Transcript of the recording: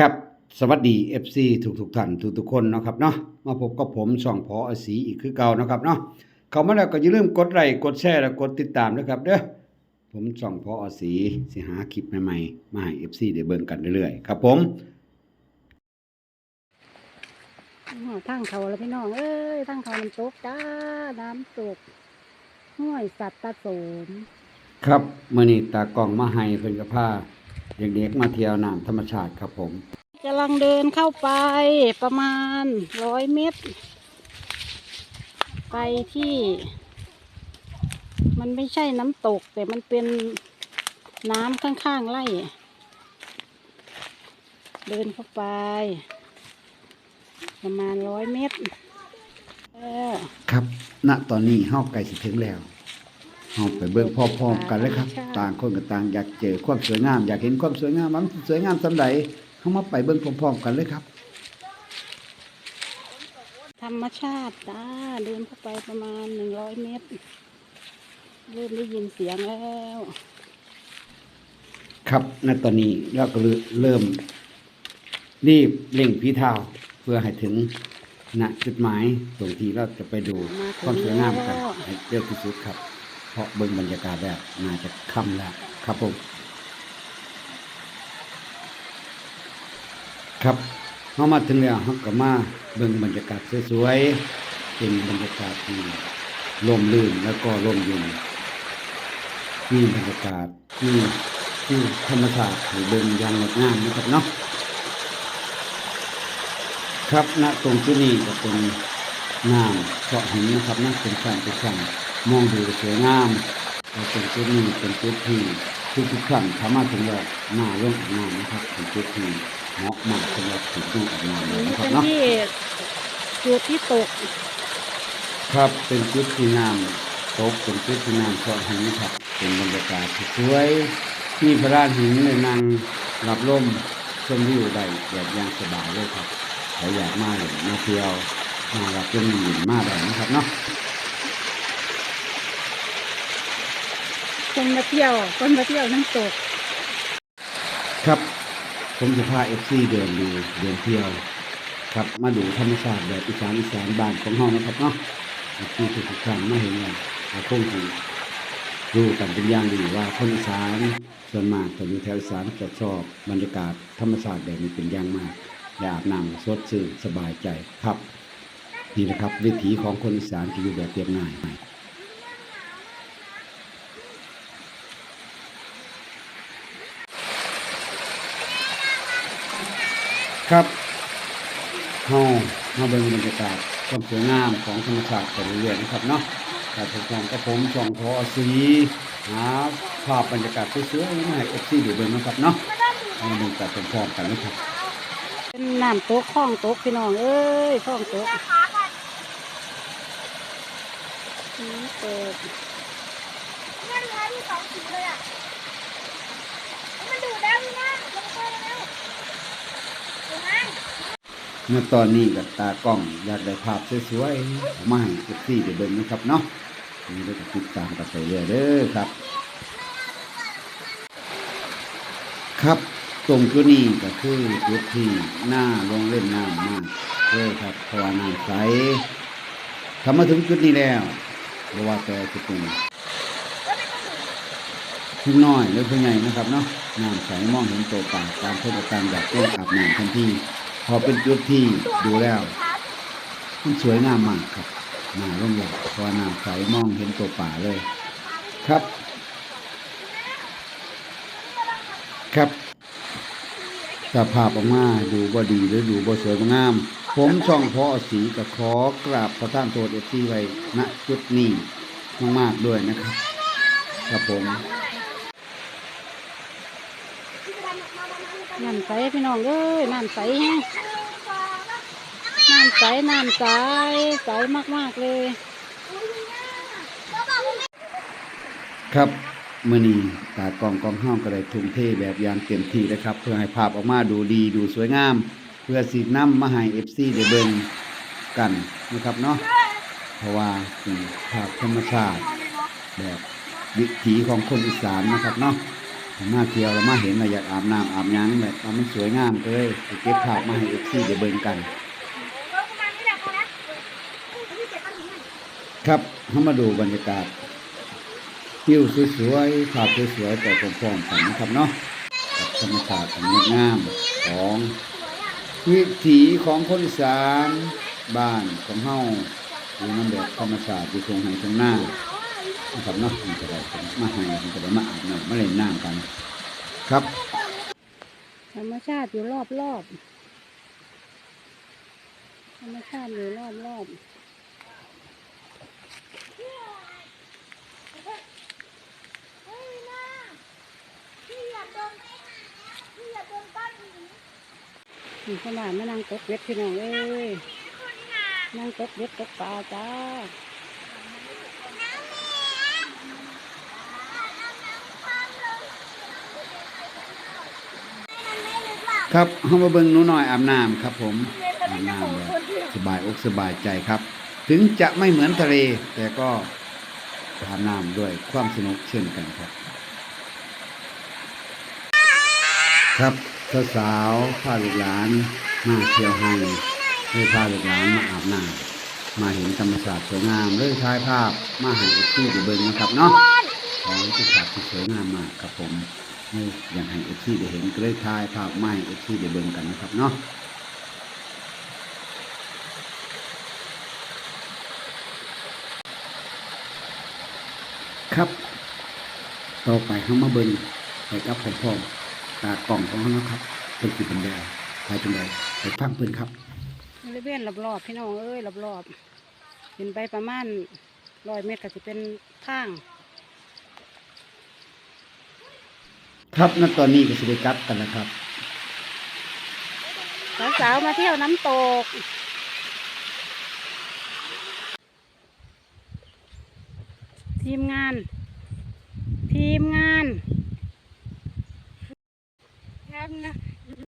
ครับสวัสดี FC ทุกทุกๆท่านทุกทุกๆคนเนาะครับเนาะมาพบกับผมช่องพออสีอีกคือเก่าเนาะครับเนาะเข้ามาแล้วก็อย่าลืมกดไลค์กดแชร์และกดติดตามนะครับเด้อผมช่องพออสีสิหาคลิปใหม่ๆมาให้ FC ได้เบิ่งกันเรื่อยๆครับผมอ๋อทั้งเขาแล้วพี่น้องเอ้ยทั้งเขาน้ำตกจ้าน้ำตกห้วยสัตว์ตะโสมครับมื้อนี้ตากล้องมาให้เพิ่นก็พา เด็กๆมาเที่ยวน้ำธรรมชาติครับผมกำลังเดินเข้าไปประมาณร้อยเมตร ไปที่ มันไม่ใช่น้ำตก แต่มันเป็นน้ำข้างๆไร่เดินเข้าไป ประมาณร้อยเมตรเออครับ ณ ตอนนี้เฮาใกล้สิถึงแล้ว เฮาไปเบิ่งพร้อมๆกันเลยครับ ต่างคนก็ต่างอยากเจอความสวยงาม อยากเห็นความสวยงามว่ามันสวยงามสำใดเฮามาไปเบิ่งพร้อมๆกันเลยครับ ธรรมชาติจ้าเดินเข้าไปประมาณหนึ่งร้อยเมตร เริ่มได้ยินเสียงแล้ว ครับณตอนนี้เราก็เริ่ม รีบเร่งพีเท้าเพื่อให้ถึงณจุดหมายตรงที่เราจะไปดูมาถึงความสวยงามกันแล้วให้เร็วที่สุดครับ เพราะเบิ่งบรรยากาศแล้วน่าจะค่ำแล้วครับผม ครับเรามาถึงแล้วเราก็มาเบิ่งบรรยากาศสวยๆเป็นบรรยากาศที่ร่มรื่นแล้วก็ร่มเย็นมีบรรยากาศที่ที่ธรรมชาติห้เบิ่งอย่างงดงามนะครับเนาะครับณตรงที่นี้ก็เป็นน้ำเจาะหินนะครับนะเป็นชั้นเป็นชั้น มองดูสวยงามแล้วตรงจุดนี้เป็นจุดที่ทุกทุกๆครั้งถ้ามาถึงแล้วหน้าร่มอาบน้ำนะครับเป็นจุดที่เหมาะมากสำหรับถึงต้องอาบน้ำเลยนี่นะครับเป็นเนาะที่จุดที่ตก ครับเป็นจุดที่น้ำตกเป็นจุดที่น้ำเจาะหินครับเป็นบรรยากาศที่สวยมีพระราชหินในนั่งรับลมชมวิวได้แบบอย่างสบายเลยครับใครอยากมาเลยมาเที่ยวมารับลมหยินมาได้นะครับเนาะ คนมาเที่ยวคนมาเที่ยวน้ำตก ครับ ผมจะพาเอฟซีเดินดูเดินเที่ยว ครับมาดูธรรมชาติแบบอีสานอีสานบ้านของเฮานะครับเนาะที่ทุกๆท่านมาเห็นแล้วเราคงสิรู้กันเป็นอย่างดีว่าคนอีสานส่วนมากจะอยู่แถวอีสานจะชอบบรรยากาศธรรมชาติแบบนี้เป็นอย่างมากและอาบน้ำสดชื่นสบายใจครับนี่นะครับวิถีของคนอีสานที่อยู่แบบเรียบง่าย ครับเฮามาเบิ่งบรรยากาศความสวยงามของธรรมชาติไปเรื่อยๆนะครับเนาะแต่ผมของกับผมช่องพอสีหาภาพบรรยากาศสวยๆมาให้เอฟซีดูเบิ่งนะครับเนาะมาเบิ่งกันพร้อมๆกันนะครับเป็นน้ำตกคลองตกพี่น้องเอ้ยคลองตกนี่เปิดมันร้อยมีสองสีเลยอะมันดูดแล้วนี่นะลงไปแล้วดูนะ เมื่อตอนนี้กับตากล้องอยากได้ภาพสวยๆมาให้เอฟซีได้เบิ่งนะครับเนาะนี่เราจะติดตามกันไปเรื่อยๆเด้อครับ ครับตรงจุดนี้ก็คือจุดที่หน้าลงเล่นน้ำมากเลยครับเพราะว่าน้ำใสทำมาถึงจุดนี้แล้วบ่ว่าแต่จะเป็นผู้น้อยหรือผู้ใหญ่นะครับเนาะน้ำใสมองเห็นตัวป่าตามเพื่อนตามอยากเล่นอาบน้ำทันที อเป็นจุดที่ดูแล้วมันสวยงามมากครับน้าร่มไหลเพราะว่าน้ำใสมองเห็นตัวป่าเลย ครับ ครับถ้าภาพออกมาดูบ่ดีหรือดูบ่สวยบ่งาม ผมช่องพอสีก็ขอกราบประท่านโทษเอฟซีไว้ณจุดนี้มากๆด้วยนะครับ ครับผมน้ำใสพี่น้องเอ้ยน้ำใสฮง น้ำใส น้ำใส ใสมาก ๆ เลย ครับมื่อนี้ตากล้องกองห้องก็ได้ทุ่มเทแบบอย่างเต็มที่นะครับ เพื่อให้ภาพออกมาดูดีดูสวยงาม เพื่อสีน้ำมาให้เอฟซีได้เบิ่งกันนะครับเนาะเพราะว่าเป็นภาพธรรมชาติแบบวิถีของคนอีสานนะครับเนาะมาเที่ยวแล้วมาเห็นเราอยากอาบน้ำอาบยังแบบมันสวยงามก็เลยเก็บภาพมาให้เอฟซีได้เบิ่งกัน เออประมาณนี้แหละพอนะพี่เจ็บตั้งถึงไหน ครับเรามาดูบรรยากาศวิวสวยๆภาพสวยๆแต่พร้อมๆกันนะครับเนาะธรรมชาติอันงดงามของวิถีของคนอีสานบ้านของเฮาอยู่น้ำแบบธรรมชาติอยู่ตรงไหนตรงหน้านะครับเนาะมันจะได้มาให้มันจะได้มาอาบน้ำมาเล่นน้ำกัน ครับ ธรรมชาติอยู่รอบรอบธรรมชาติอยู่รอบรอบ เฮ้ยนะพี่อยากโดนพี่อยากโด นก้อนหินมีขนาดมานั่งตกเบ็ดพี่น้องเอ้ยนั่งตกเบ็ดตกปลาจ้าครับเฮามาเบิ่งหนูน้อยอาบน้ำครับ ผมอาบน้ำแบบสบายอกสบายใจครับ ถึงจะไม่เหมือนทะเล แต่ก็อาบน้ำด้วยความสนุกเช่นกันครับ ครับสาวๆพาลูกหลานมาเที่ยวให้เลยพาลูกหลานมาอาบน้ำมาเห็นธรรมชาติสวยงามเลยถ่ายภาพมาให้เอฟซีได้เบิ่งนะครับเนาะของที่ภาพที่สวยงามมากครับผมนี่อยากให้เอฟซีได้เห็นเลยถ่ายภาพมาให้เอฟซีได้เบิ่งกันนะครับเนาะครับ ต่อไปเขามาเบิ่งไปกับผมพ่อ ตากล่องของเขานะครับเป็นกี่บรรยายไปเป็นไรไปฟังเพิ่นครับบริเวณรอบๆพี่น้องเอ้ยรอบๆเป็นไปประมาณร้อยเมตรก็จะเป็นทางครับณตอนนี้ก็สิได้กลับกันนะครับสาวๆมาเที่ยวน้ำตกทีมงาน ทีมงา thân